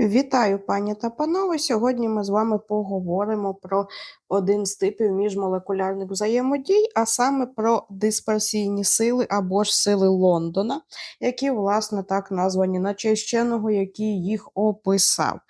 Вітаю, пані та панове! Сьогодні ми з вами поговоримо про один з типів міжмолекулярних взаємодій, а саме про дисперсійні сили або ж сили Лондона, які, власне, так названі на честь який їх описав.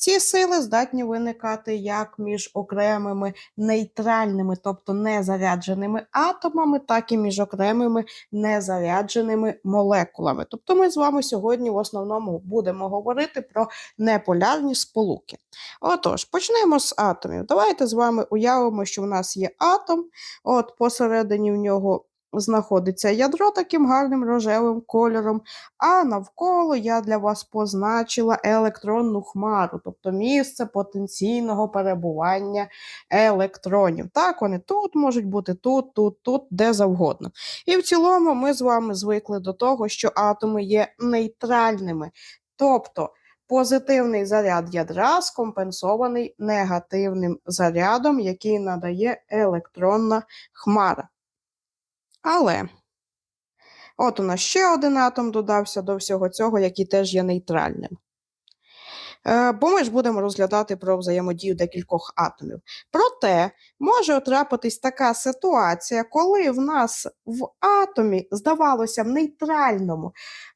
Ці сили здатні виникати як між окремими нейтральними, тобто незарядженими атомами, так і між окремими незарядженими молекулами. Тобто ми з вами сьогодні в основному будемо говорити про неполярні сполуки. Отож, почнемо з атомів. Давайте з вами уявимо, що в нас є атом, от посередині в нього знаходиться ядро таким гарним рожевим кольором, а навколо я для вас позначила електронну хмару, тобто місце потенційного перебування електронів. Так, вони тут можуть бути, тут, тут, тут, де завгодно. І в цілому ми з вами звикли до того, що атоми є нейтральними. Тобто позитивний заряд ядра скомпенсований негативним зарядом, який надає електронна хмара. Але от у нас ще один атом додався до всього цього, який теж є нейтральним. Е, Бо ми ж будемо розглядати про взаємодію декількох атомів. Проте може трапитись така ситуація, коли в нас в атомі, здавалося, в нейтральному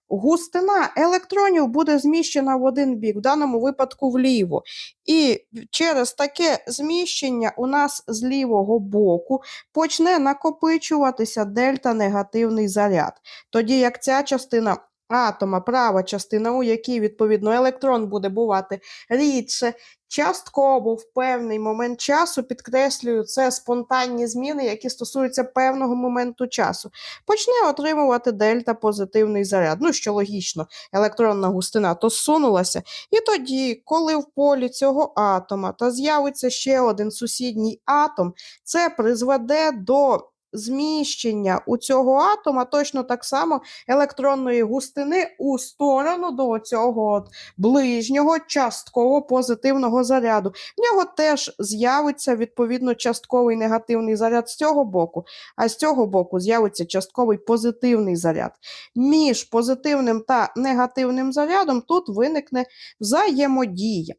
густина електронів буде зміщена в один бік, в даному випадку вліво. І через таке зміщення у нас з лівого боку почне накопичуватися дельта-негативний заряд. Тоді як ця частина атома, права частина, у якій, відповідно, електрон буде бувати рідше, частково в певний момент часу, підкреслюю, це спонтанні зміни, які стосуються певного моменту часу, почне отримувати дельта позитивний заряд. Ну, що логічно, електронна густина то зсунулася. І тоді, коли в полі цього атома та з'явиться ще один сусідній атом, це призведе до зміщення у цього атома точно так само електронної густини у сторону до цього от ближнього частково позитивного заряду. В нього теж з'явиться відповідно частковий негативний заряд з цього боку, а з цього боку з'явиться частковий позитивний заряд. Між позитивним та негативним зарядом тут виникне взаємодія.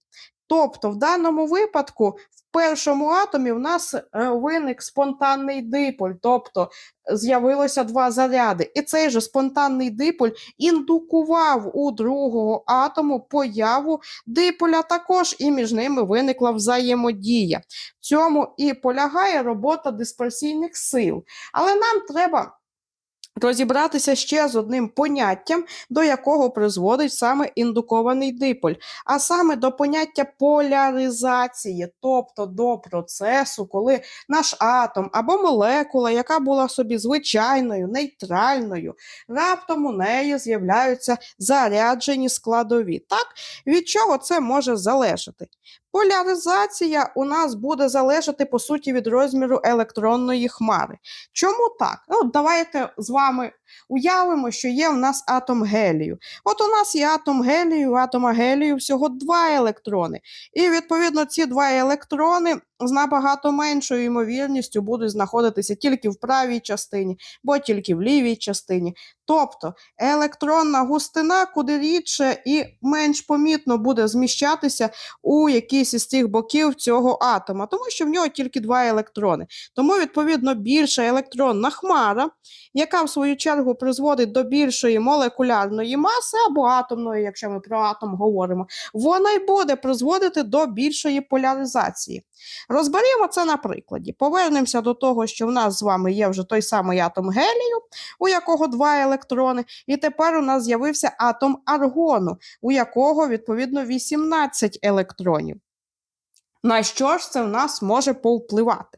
Тобто, в даному випадку, в першому атомі в нас е, виник спонтанний диполь, тобто з'явилося два заряди. І цей же спонтанний диполь індукував у другого атому появу диполя також, і між ними виникла взаємодія. В цьому і полягає робота дисперсійних сил. Але нам треба. Розібратися ще з одним поняттям, до якого призводить саме індукований диполь, а саме до поняття поляризації, тобто до процесу, коли наш атом або молекула, яка була собі звичайною, нейтральною, раптом у неї з'являються заряджені складові. Так, від чого це може залежати? Поляризація у нас буде залежати, по суті, від розміру електронної хмари. Чому так? Ну, Давайте з вами уявимо, що є в нас атом гелію. От у нас є атом гелію, у атома гелію всього два електрони. І, відповідно, ці два електрони з набагато меншою ймовірністю будуть знаходитися тільки в правій частині, бо тільки в лівій частині. Тобто електронна густина куди рідше і менш помітно буде зміщатися у якийсь із цих боків цього атома, тому що в нього тільки два електрони. Тому, відповідно, більша електронна хмара, яка в свою чергу призводить до більшої молекулярної маси або атомної, якщо ми про атом говоримо, вона й буде призводити до більшої поляризації. Розберімо це на прикладі. Повернемося до того, що в нас з вами є вже той самий атом гелію, у якого два електрони, і тепер у нас з'явився атом аргону, у якого, відповідно, 18 електронів. На що ж це в нас може повпливати?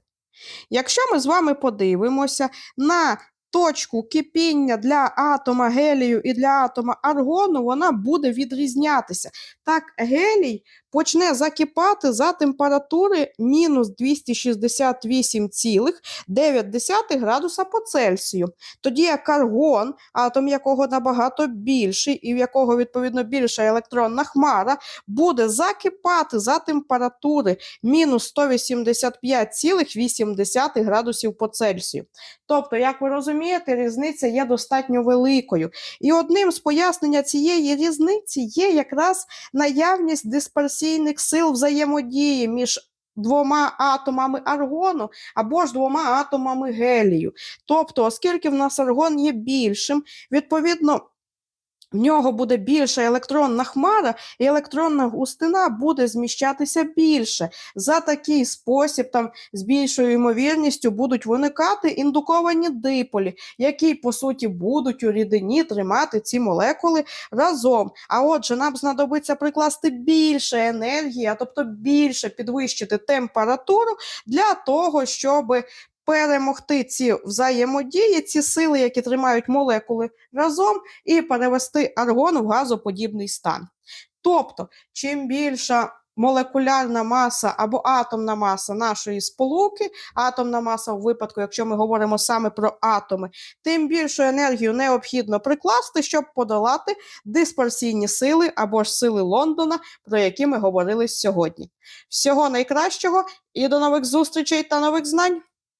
Якщо ми з вами подивимося на точку кипіння для атома гелію і для атома аргону, вона буде відрізнятися. Так, гелій почне закипати за температури мінус 268,9 градуса по Цельсію. Тоді як аргон, атом якого набагато більший, і в якого, відповідно, більша електронна хмара, буде закипати за температури мінус 185,8 градусів по Цельсію. Тобто, як ви розумієте, різниця є достатньо великою. І одним з пояснення цієї різниці є якраз наявність дисперсійних сил взаємодії між двома атомами аргону або ж двома атомами гелію. Тобто, оскільки в нас аргон є більшим, відповідно. В нього буде більша електронна хмара, і електронна густина буде зміщатися більше. За такий спосіб, там з більшою ймовірністю будуть виникати індуковані диполі, які, по суті, будуть у рідині тримати ці молекули разом. А отже, нам знадобиться прикласти більше енергії, а тобто більше підвищити температуру для того, щоб перемогти ці взаємодії, ці сили, які тримають молекули разом, і перевести аргон в газоподібний стан. Тобто, чим більша молекулярна маса або атомна маса нашої сполуки, атомна маса у випадку, якщо ми говоримо саме про атоми, тим більшу енергію необхідно прикласти, щоб подолати дисперсійні сили або ж сили Лондона, про які ми говорили сьогодні. Всього найкращого і до нових зустрічей та нових знань!